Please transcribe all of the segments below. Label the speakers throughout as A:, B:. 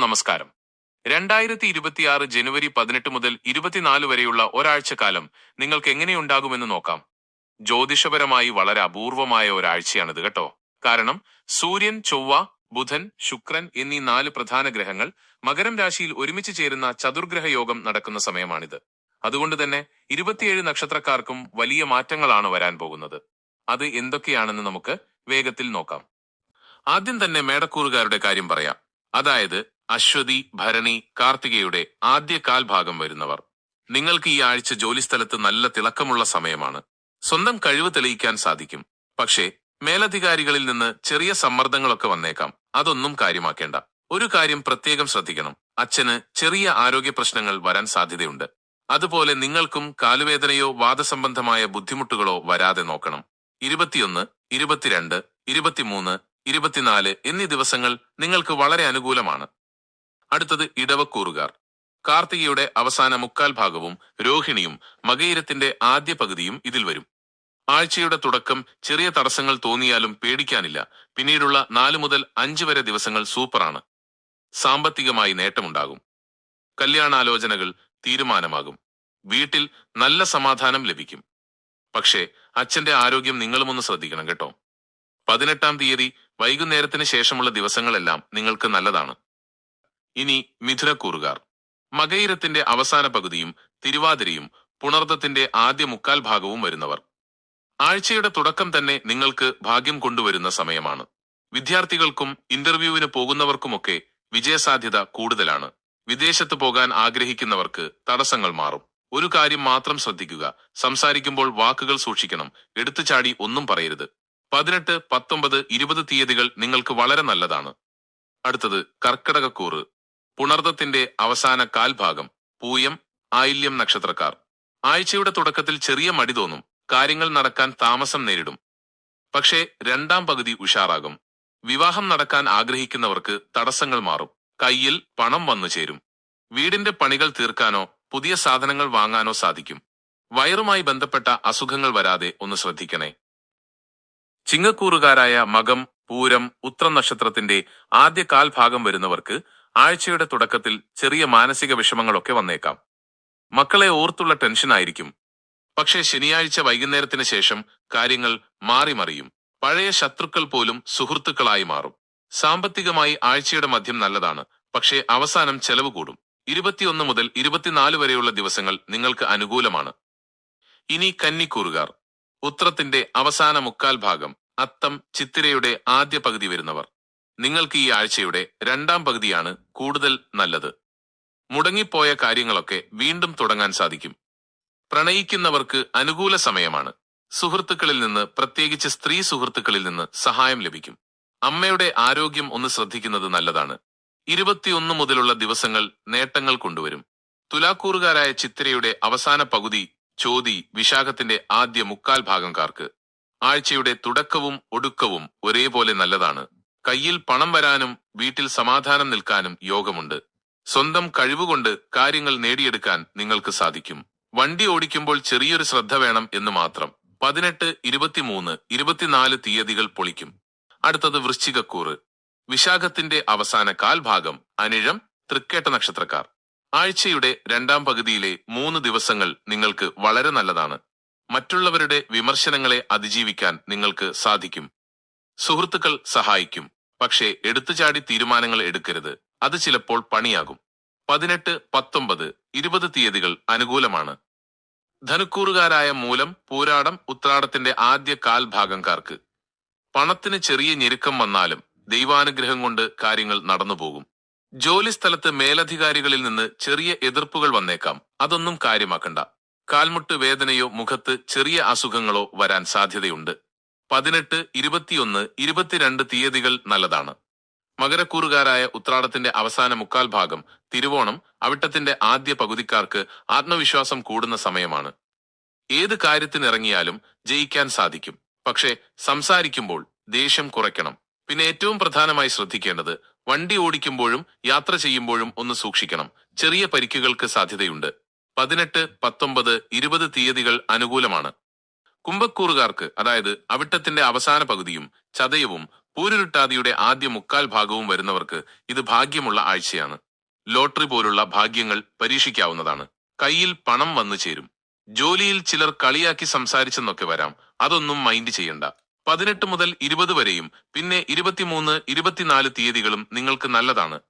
A: നമസ്കാരം. രണ്ടായിരത്തി ഇരുപത്തിയാറ് ജനുവരി പതിനെട്ട് മുതൽ ഇരുപത്തിനാല് വരെയുള്ള ഒരാഴ്ചക്കാലം നിങ്ങൾക്ക് എങ്ങനെയുണ്ടാകുമെന്ന് നോക്കാം. ജ്യോതിഷപരമായി വളരെ അപൂർവമായ ഒരാഴ്ചയാണിത് കേട്ടോ. കാരണം സൂര്യൻ ചൊവ്വ ബുധൻ ശുക്രൻ എന്നീ നാല് പ്രധാന ഗ്രഹങ്ങൾ മകരം രാശിയിൽ ഒരുമിച്ച് ചേരുന്ന ചതുർഗ്രഹ യോഗം നടക്കുന്ന സമയമാണിത്. അതുകൊണ്ട് തന്നെ ഇരുപത്തിയേഴ് നക്ഷത്രക്കാർക്കും വലിയ മാറ്റങ്ങളാണ് വരാൻ പോകുന്നത്. അത് എന്തൊക്കെയാണെന്ന് നമുക്ക് വേഗത്തിൽ നോക്കാം. ആദ്യം തന്നെ മേടക്കൂറുകാരുടെ കാര്യം പറയാം. അതായത് അശ്വതി ഭരണി കാർത്തികയുടെ ആദ്യ കാൽഭാഗം വരുന്നവർ. നിങ്ങൾക്ക് ഈ ആഴ്ച ജോലിസ്ഥലത്ത് നല്ല തിളക്കമുള്ള സമയമാണ്. സ്വന്തം കഴിവ് തെളിയിക്കാൻ സാധിക്കും. പക്ഷേ മേലധികാരികളിൽ നിന്ന് ചെറിയ സമ്മർദ്ദങ്ങളൊക്കെ വന്നേക്കാം. അതൊന്നും കാര്യമാക്കേണ്ട. ഒരു കാര്യം പ്രത്യേകം ശ്രദ്ധിക്കണം. അച്ഛന് ചെറിയ ആരോഗ്യ പ്രശ്നങ്ങൾ വരാൻ സാധ്യതയുണ്ട്. അതുപോലെ നിങ്ങൾക്കും കാലുവേദനയോ വാദസംബന്ധമായ ബുദ്ധിമുട്ടുകളോ വരാതെ നോക്കണം. ഇരുപത്തിയൊന്ന് ഇരുപത്തിരണ്ട് ഇരുപത്തിമൂന്ന് ഇരുപത്തിനാല് എന്നീ ദിവസങ്ങൾ നിങ്ങൾക്ക് വളരെ അനുകൂലമാണ്. അടുത്തത് ഇടവക്കൂറുകാർ. കാർത്തികയുടെ അവസാന മുക്കാൽ ഭാഗവും രോഹിണിയും മകയിരത്തിന്റെ ആദ്യ പകുതിയും ഇതിൽ വരും. ആഴ്ചയുടെ തുടക്കം ചെറിയ തടസ്സങ്ങൾ തോന്നിയാലും പേടിക്കാനില്ല. പിന്നീടുള്ള നാലു മുതൽ അഞ്ച് വരെ ദിവസങ്ങൾ സൂപ്പറാണ്. സാമ്പത്തികമായി നേട്ടമുണ്ടാകും. കല്യാണാലോചനകൾ തീരുമാനമാകും. വീട്ടിൽ നല്ല സമാധാനം ലഭിക്കും. പക്ഷേ അച്ഛന്റെ ആരോഗ്യം നിങ്ങളുമൊന്ന് ശ്രദ്ധിക്കണം കേട്ടോ. പതിനെട്ടാം തീയതി വൈകുന്നേരത്തിന് ശേഷമുള്ള ദിവസങ്ങളെല്ലാം നിങ്ങൾക്ക് നല്ലതാണ്. ഇനി മിഥുനക്കൂറുകാർ. മകയിരത്തിന്റെ അവസാന പകുതിയും തിരുവാതിരയും പുണർദത്തിന്റെ ആദ്യ മുക്കാൽ ഭാഗവും വരുന്നവർ. ആഴ്ചയുടെ തുടക്കം തന്നെ നിങ്ങൾക്ക് ഭാഗ്യം കൊണ്ടുവരുന്ന സമയമാണ്. വിദ്യാർത്ഥികൾക്കും ഇന്റർവ്യൂവിന് പോകുന്നവർക്കുമൊക്കെ വിജയസാധ്യത കൂടുതലാണ്. വിദേശത്ത് പോകാൻ ആഗ്രഹിക്കുന്നവർക്ക് തടസ്സങ്ങൾ മാറും. ഒരു കാര്യം മാത്രം ശ്രദ്ധിക്കുക. സംസാരിക്കുമ്പോൾ വാക്കുകൾ സൂക്ഷിക്കണം. എടുത്തുചാടി ഒന്നും പറയരുത്. പതിനെട്ട് പത്തൊമ്പത് ഇരുപത് തീയതികൾ നിങ്ങൾക്ക് വളരെ നല്ലതാണ്. അടുത്തത് കർക്കടകക്കൂറ്. പുണർദത്തിന്റെ അവസാന കാൽഭാഗം പൂയം ആയില്യം നക്ഷത്രക്കാർ. ആഴ്ചയുടെ തുടക്കത്തിൽ ചെറിയ മടി തോന്നും കാര്യങ്ങൾ നടക്കാൻ താമസം നേരിടും. പക്ഷേ രണ്ടാം പകുതി ഉഷാറാകും. വിവാഹം നടക്കാൻ ആഗ്രഹിക്കുന്നവർക്ക് തടസ്സങ്ങൾ മാറും കയ്യിൽ പണം വന്നു ചേരും. വീടിന്റെ പണികൾ തീർക്കാനോ പുതിയ സാധനങ്ങൾ വാങ്ങാനോ സാധിക്കും. വയറുമായി ബന്ധപ്പെട്ട അസുഖങ്ങൾ വരാതെ ഒന്ന് ശ്രദ്ധിക്കണേ. ചിങ്ങക്കൂറുകാരായ മകം പൂരം ഉത്രം നക്ഷത്രത്തിന്റെ ആദ്യ കാൽഭാഗം വരുന്നവർക്ക് ആഴ്ചയുടെ തുടക്കത്തിൽ ചെറിയ മാനസിക വിഷമങ്ങളൊക്കെ വന്നേക്കാം. മക്കളെ ഓർത്തുള്ള ടെൻഷനായിരിക്കും പക്ഷേ ശനിയാഴ്ച വൈകുന്നേരത്തിന് ശേഷം കാര്യങ്ങൾ മാറിമറിയും പഴയ ശത്രുക്കൾ പോലും സുഹൃത്തുക്കളായി മാറും. സാമ്പത്തികമായി ആഴ്ചയുടെ മധ്യം നല്ലതാണ്. പക്ഷേ അവസാനം ചെലവ് കൂടും. ഇരുപത്തിയൊന്ന് മുതൽ ഇരുപത്തിനാല് വരെയുള്ള ദിവസങ്ങൾ നിങ്ങൾക്ക് അനുകൂലമാണ്. ഇനി കന്നിക്കൂറുകാർ. ഉത്രത്തിന്റെ അവസാന മുക്കാൽ ഭാഗം അത്തം ചിത്തിരയുടെ ആദ്യ പകുതി വരുന്നവർ. നിങ്ങൾക്ക് ഈ ആഴ്ചയുടെ രണ്ടാം പകുതിയാണ് കൂടുതൽ നല്ലത്. മുടങ്ങിപ്പോയ കാര്യങ്ങളൊക്കെ വീണ്ടും തുടങ്ങാൻ സാധിക്കും. പ്രണയിക്കുന്നവർക്ക് അനുകൂല സമയമാണ്. സുഹൃത്തുക്കളിൽ നിന്ന് പ്രത്യേകിച്ച് സ്ത്രീ സുഹൃത്തുക്കളിൽ നിന്ന് സഹായം ലഭിക്കും. അമ്മയുടെ ആരോഗ്യം ഒന്ന് ശ്രദ്ധിക്കുന്നത് നല്ലതാണ്. ഇരുപത്തിയൊന്ന് മുതലുള്ള ദിവസങ്ങൾ നേട്ടങ്ങൾ കൊണ്ടുവരും. തുലാക്കൂറുകാരായ ചിത്തിരയുടെ അവസാന പകുതി ചോതി വിശാഖത്തിന്റെ ആദ്യ മുക്കാൽ ഭാഗംകാർക്ക് ആഴ്ചയുടെ തുടക്കവും ഒടുക്കവും ഒരേപോലെ നല്ലതാണ്. കയ്യിൽ പണം വരാനും വീട്ടിൽ സമാധാനം നിൽക്കാനും യോഗമുണ്ട്. സ്വന്തം കഴിവുകൊണ്ട് കാര്യങ്ങൾ നേടിയെടുക്കാൻ നിങ്ങൾക്ക് സാധിക്കും. വണ്ടി ഓടിക്കുമ്പോൾ ചെറിയൊരു ശ്രദ്ധ വേണം എന്ന് മാത്രം. പതിനെട്ട് ഇരുപത്തിമൂന്ന് ഇരുപത്തിനാല് തീയതികൾ പൊളിക്കും. അടുത്തത് വൃശ്ചികക്കൂറ്. വിശാഖത്തിന്റെ അവസാന കാൽഭാഗം അനിഴം തൃക്കേട്ട നക്ഷത്രക്കാർ. ആഴ്ചയുടെ രണ്ടാം പകുതിയിലെ മൂന്ന് ദിവസങ്ങൾ നിങ്ങൾക്ക് വളരെ നല്ലതാണ്. മറ്റുള്ളവരുടെ വിമർശനങ്ങളെ അതിജീവിക്കാൻ നിങ്ങൾക്ക് സാധിക്കും. സുഹൃത്തുക്കൾ സഹായിക്കും. പക്ഷേ എടുത്തുചാടി തീരുമാനങ്ങൾ എടുക്കരുത്. അത് ചിലപ്പോൾ പണിയാകും. പതിനെട്ട് പത്തൊമ്പത് ഇരുപത് തീയതികൾ അനുകൂലമാണ്. ധനുക്കൂറുകാരായ മൂലം പൂരാടം ഉത്രാടത്തിന്റെ ആദ്യ കാൽ ഭാഗംകാർക്ക് പണത്തിന് ചെറിയ ഞെരുക്കം വന്നാലും ദൈവാനുഗ്രഹം കൊണ്ട് കാര്യങ്ങൾ നടന്നുപോകും. ജോലി സ്ഥലത്ത് മേലധികാരികളിൽ നിന്ന് ചെറിയ എതിർപ്പുകൾ വന്നേക്കാം. അതൊന്നും കാര്യമാക്കണ്ട. കാൽമുട്ട് വേദനയോ മുഖത്ത് ചെറിയ അസുഖങ്ങളോ വരാൻ സാധ്യതയുണ്ട്. പതിനെട്ട് ഇരുപത്തിയൊന്ന് ഇരുപത്തിരണ്ട് തീയതികൾ നല്ലതാണ്. മകരക്കൂറുകാരായ ഉത്രാടത്തിന്റെ അവസാന മുക്കാൽ ഭാഗം തിരുവോണം അവിട്ടത്തിന്റെ ആദ്യ പകുതിക്കാർക്ക് ആത്മവിശ്വാസം കൂടുന്ന സമയമാണ്. ഏത് കാര്യത്തിനിറങ്ങിയാലും ജയിക്കാൻ സാധിക്കും. പക്ഷേ സംസാരിക്കുമ്പോൾ ദേഷ്യം കുറയ്ക്കണം. പിന്നെ ഏറ്റവും പ്രധാനമായി ശ്രദ്ധിക്കേണ്ടത് വണ്ടി ഓടിക്കുമ്പോഴും യാത്ര ചെയ്യുമ്പോഴും ഒന്ന് സൂക്ഷിക്കണം. ചെറിയ പരിക്കുകൾക്ക് സാധ്യതയുണ്ട്. പതിനെട്ട് പത്തൊമ്പത് ഇരുപത് തീയതികൾ അനുകൂലമാണ്. കുംഭക്കൂറുകാർക്ക് അതായത് അവിട്ടത്തിന്റെ അവസാന പകുതിയും ചതയവും പൂരുരുട്ടാതിയുടെ ആദ്യ മുക്കാൽ ഭാഗവും വരുന്നവർക്ക് ഇത് ഭാഗ്യമുള്ള ആഴ്ചയാണ്. ലോട്ടറി പോലുള്ള ഭാഗ്യങ്ങൾ പരീക്ഷിക്കാവുന്നതാണ്. കയ്യിൽ പണം വന്നു ചേരും. ജോലിയിൽ ചിലർ കളിയാക്കി സംസാരിച്ചെന്നൊക്കെ വരാം. അതൊന്നും മൈൻഡ് ചെയ്യണ്ട. പതിനെട്ട് മുതൽ ഇരുപത് വരെയും പിന്നെ ഇരുപത്തിമൂന്ന് ഇരുപത്തിനാല് തീയതികളും നിങ്ങൾക്ക് നല്ലതാണ്.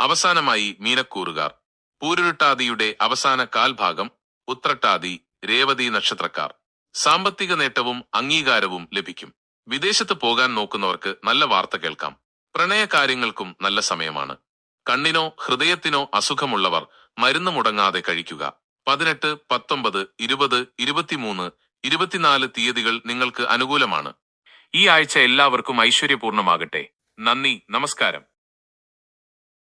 A: അവസാനമായി മീനക്കൂറുകാർ. പൂരുരുട്ടാതിയുടെ അവസാന കാൽഭാഗം ഉത്രട്ടാതി രേവതി നക്ഷത്രക്കാർ. സാമ്പത്തിക നേട്ടവും അംഗീകാരവും ലഭിക്കും. വിദേശത്ത് പോകാൻ നോക്കുന്നവർക്ക് നല്ല വാർത്ത കേൾക്കാം. പ്രണയകാര്യങ്ങൾക്കും നല്ല സമയമാണ്. കണ്ണിനോ ഹൃദയത്തിനോ അസുഖമുള്ളവർ മരുന്ന് മുടങ്ങാതെ കഴിക്കുക. പതിനെട്ട് പത്തൊമ്പത് ഇരുപത് ഇരുപത്തിമൂന്ന് ഇരുപത്തിനാല് തീയതികൾ നിങ്ങൾക്ക് അനുകൂലമാണ്. ഈ ആഴ്ച എല്ലാവർക്കും ഐശ്വര്യപൂർണമാകട്ടെ. നന്ദി നമസ്കാരം.